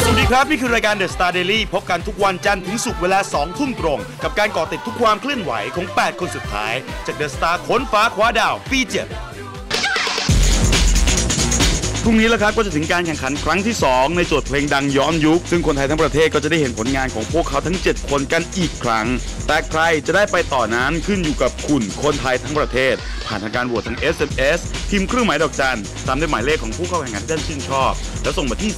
สวัสดีครับ นี่คือรายการ The Star Daily พบกันทุกวันจันทร์ถึงศุกร์เวลา 2 ทุ่มตรง กับการก่อติดทุกความเคลื่อนไหวของ 8 คนสุดท้าย จาก The Star ค้นฟ้าคว้าดาวปี7 พรุ่งนี้แล้วครับก็จะถึงการแข่งขันครั้งที่ 2 ในโจทย์เพลงดังย้อนยุค ซึ่งคนไทยทั้งประเทศก็จะได้เห็นผลงานของพวกเขาทั้ง 7 คนกันอีกครั้ง แต่ใครจะได้ไปต่อนั้นขึ้นอยู่กับคุณคนไทยทั้งประเทศ ผ่านทางการโหวตทาง SMS พิมพ์เครื่องหมายดอกจันตามด้วยหมายเลขของผู้เข้าแข่งขันที่ท่านชื่นชอบ แล้วส่งมาที่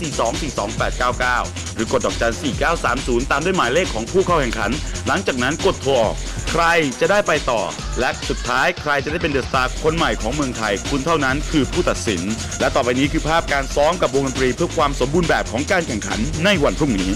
4242899 หรือกดดอกจัน4930 ตามด้วยหมายเลขของผู้เข้าแข่งขัน หลังจากนั้นกดโทรออก รจะได้ไปต่อ และสุดท้ายใครจะได้เป็นเดอะสตาร์คนใหม่ของเมืองไทย คุณเท่านั้นคือผู้ตัดสิน และต่อไปนี้คือภาพการซ้อมกับวงดนตรีเพื่อความสมบูรณ์แบบของการแข่งขันในวันพรุ่งนี้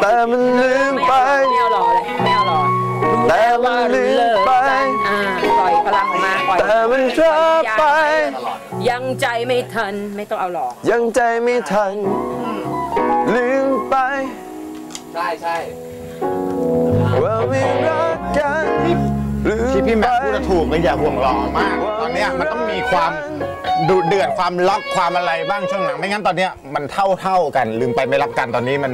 แต่มันลืมไม่ไปเอาไม่เอาหล่อเลยไม่เอาหล่อแต่มันลืมไปอ่าปล่อยพลังออกมาปล่อยแต่มันเพลอไป ยังใจไม่ทันไม่ต้องเอาหล่อยังใจไม่ทัน ลืมไป ใช่ใช่ว่าไม่รักกันลืมที่พี่แม็กไปพูดถูกเลยอย่าห่วงหล่อมาก ตอนเนี้ยมันต้องมีความดุเดือดความล็อกความอะไรบ้างช่วงหลัง ไม่งั้นตอนเนี้ยมันเท่าเท่าๆกัน ลืมไปไม่รักกันตอนนี้มัน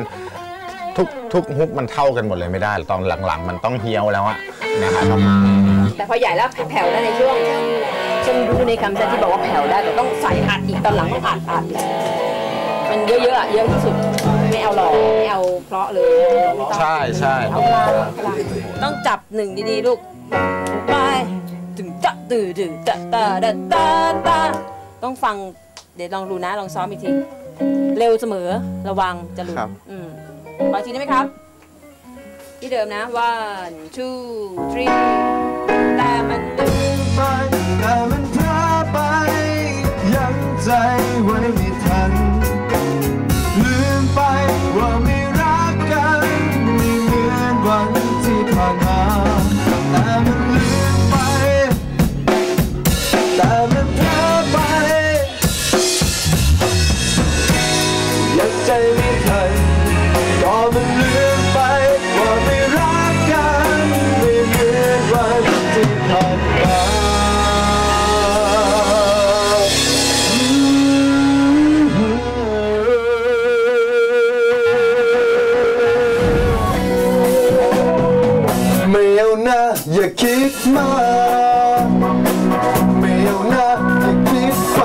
ทุกทุกฮุกมันเท่ากันหมดเลยไม่ได้ ตอนหลังๆ มันต้องเฮี้ยวแล้วอะนะครับแต่พอใหญ่แล้วแผ่วได้ในช่วงฉันรู้ในคำฉันที่บอกว่าแผ่วได้แต่ต้องใส่อัดอีกตอนหลังต้องอัดอัดมันเยอะๆอะเยอะที่สุดไม่เอาหล่อไม่เอาเพราะเลยไม่ต้องใช่ใช่เอาพลังพลังต้องจับหนึ่งดีๆลูกไปถึงจะตื่นถึงตะตาตะตาตาต้องฟังเดี๋ยวลองดูนะลองซ้อมอีกที เร็วเสมอระวังจะหลุดอืม ขออีกทีได้ไหมครับ ที่เดิมนะ one two three แต่มันลืมไปแต่มัน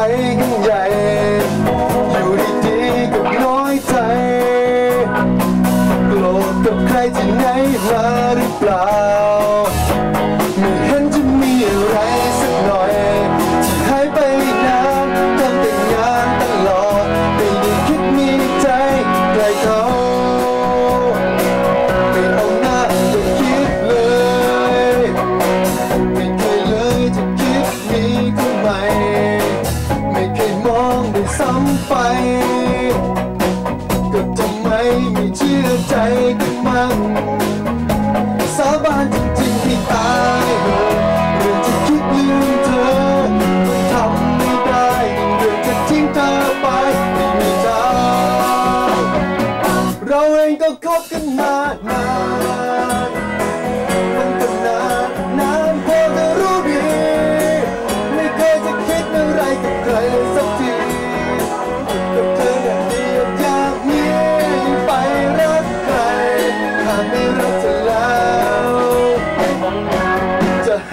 Índia.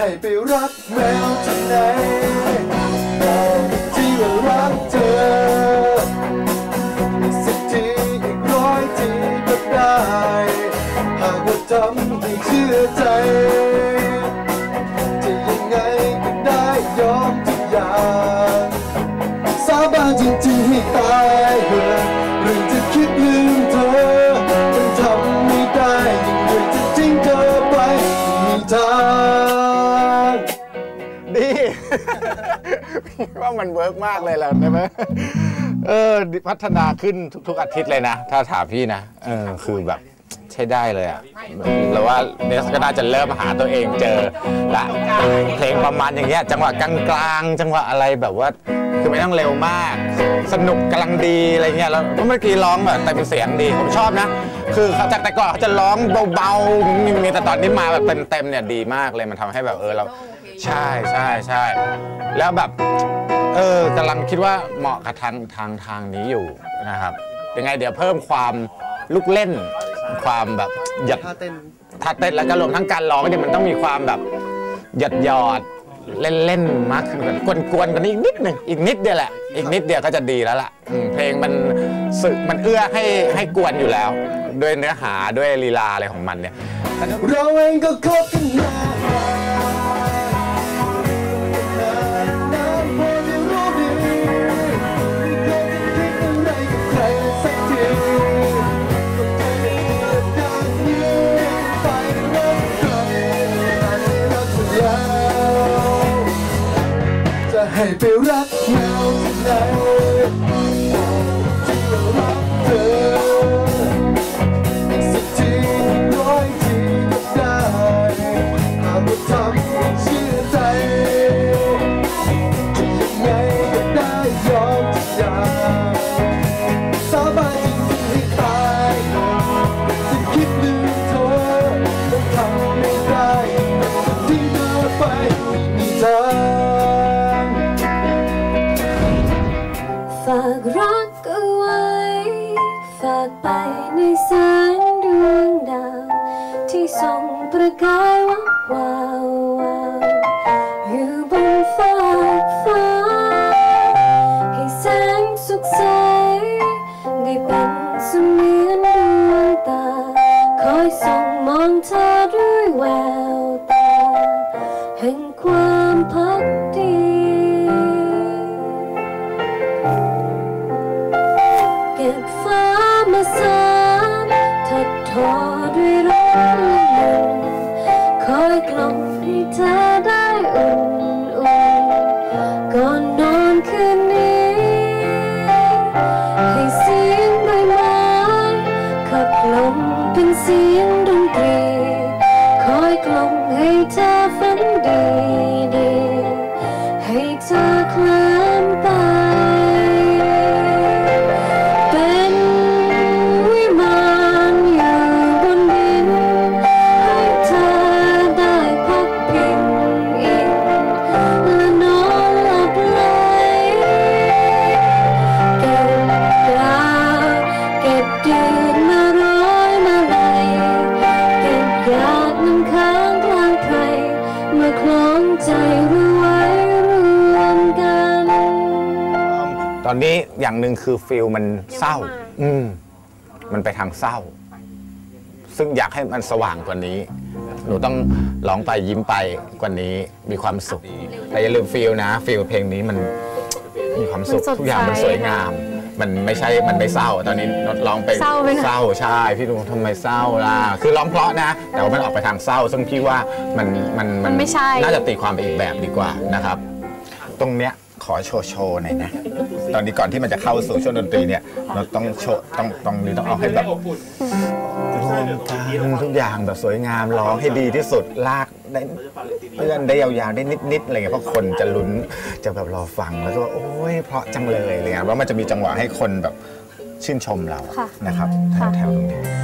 ไหนบอกที่ว่ารักเธอสักทีอีกร้อยทีก็ได้ หากว่าทำให้เชื่อใจจะยังไงก็ได้ยอมทุกอย่างสาบานจริงๆให้ตายเถอะหรือจะคิดลืมเว่ามันเวิร์กมากเลยแหละใช่ไหมเออพัฒนาขึ้นทุก ๆ อาทิตย์เลยนะ ถ้าถามพี่นะเออคือแบบใช้ได้เลยอะเราว่าเนสก็น่าจะเริ่มหาตัวเองเจอละเพลงประมาณอย่างเงี้ยจังหวะกลางๆจังหวะอะไรแบบว่าคือไม่ต้องเร็วมาก สนุกกำลังดีอะไรเงี้ยแล้วเมื่อกี้ร้องแบบเต็มเสียงดีผมชอบนะ คือเขาจากแต่ก่อนเขาจะร้องเบาๆมีแต่ตอนนี้มาแบบเต็มๆเนี่ยดีมากเลยมันทำให้แบบเออเรา ใช่ใช่ใช่แล้วแบบ เออกำลังคิดว่าเหมาะกับทางทางทางนี้อยู่นะครับยังไงเดี๋ยวเพิ่มความลูกเล่น ความแบบหยัดท่าเต้นท่าเต้นแล้วก็รวมทั้งการร้องเนี่ยมันต้องมีความแบบหยัดหยอดเล่นเล่นๆมากขึ้นกวนกวนๆกันอีกนิดหนึ่งอีกนิดเดียวแหละ อีกนิดเดียวก็จะดีแล้วล่ะอืมเพลงมันสึกมันเอื้อให้ให้กวนอยู่แล้ว ด้วยเนื้อหาด้วยลีลาอะไรของมันเนี่ยเราเองก็คบกันมา องเธอด้วยแววตาแห่งความพักดีเก็บฟ้ามาสานถัดทอ อนนี้อย่างหนึ่งคือฟิลมันเศร้า อืมมันไปทางเศร้า ซึ่งอยากให้มันสว่างกว่านี้ หนูต้องร้องไปยิ้มไปกว่านี้มีความสุข แต่อย่าลืมฟิลนะฟิลเพลงนี้มันมีความสุขมันสดใสทุกอย่างมันสวยงาม มันไม่ใช่มันไม่เศร้า ตอนนี้นดร้องไปเศร้าไหมคะเศร้าใช่พี่ดูทำไมเศร้าล่ะคือร้องเพราะนะ แต่ว่ามันออกไปทางเศร้า ซึ่งพี่ว่ามันมันมันไม่ใช่น่าจะตีความไปอีกแบบดีกว่านะครับ ตรงเนี้ย ขอโชว์โชว์หน่อยนะ ตอนนี้ก่อนที่มันจะเข้าสู่ช่วงดนตรีเนี่ย เราต้องโชว์ต้องตรงนี้ต้องเอาให้แบบรวมกันทุกอย่างแบบสวยงามร้องให้ดีที่สุดลากได้เพื่อนได้ยาวๆได้นิดๆอะไรเงี้ยเพราะคนจะลุ้นจะแบบรอฟังแล้วก็โอ้ยเพราะจังเลยอะไรเงี้ยว่ามันจะมีจังหวะให้คนแบบชื่นชมเราค่ะนะครับค่ะแถวๆตรงนี้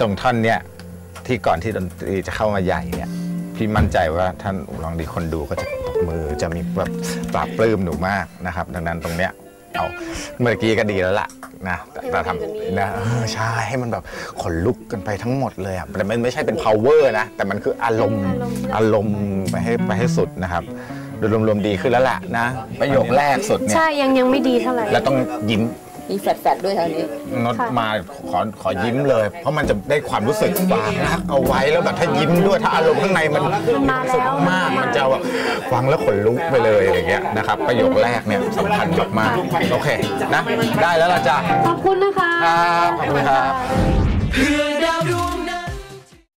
ตรงท่อนเนี้ยที่ก่อนที่ดนตรีจะเข้ามาใหญ่เนี่ยพี่มั่นใจว่าท่านลองดีคนดูก็จะตบมือจะมีแบบปราบปลื้มหนูมากนะครับ ดังนั้นตรงเนี้ยเอาเมื่อกี้ก็ดีแล้วล่ะนะแต่แต่ทำนะเออใช่ให้มันแบบขนลุกกันไปทั้งหมดเลยอะแต่มันไม่ใช่เป็น power นะ แต่มันคืออารมณ์อารมณ์ไปให้ไปให้สุดนะครับโดยรวมๆดีขึ้นแล้วล่ะนะ ประโยคแรกสุดเนี่ยใช่ยังยังไม่ดีเท่าไหร่แล้วต้องยิ้ม มีแฟดๆด้วยแถวนี้ นดมาขอขอยิ้มเลย เพราะมันจะได้ความรู้สึกฝากรักเอาไว้แล้วแบบถ้ายิ้มด้วยถ้าอารมณ์ข้างในมันมาแล้วสุขมากมันจะแบบฟังแล้วขนลุกไปเลยอย่างเงี้ยนะครับประโยคแรกเนี่ยสำคัญมากๆโอเคนะ ได้แล้วล่ะจ้ะขอบคุณนะคะ ครับขอบคุณครับเพื่อดาวดว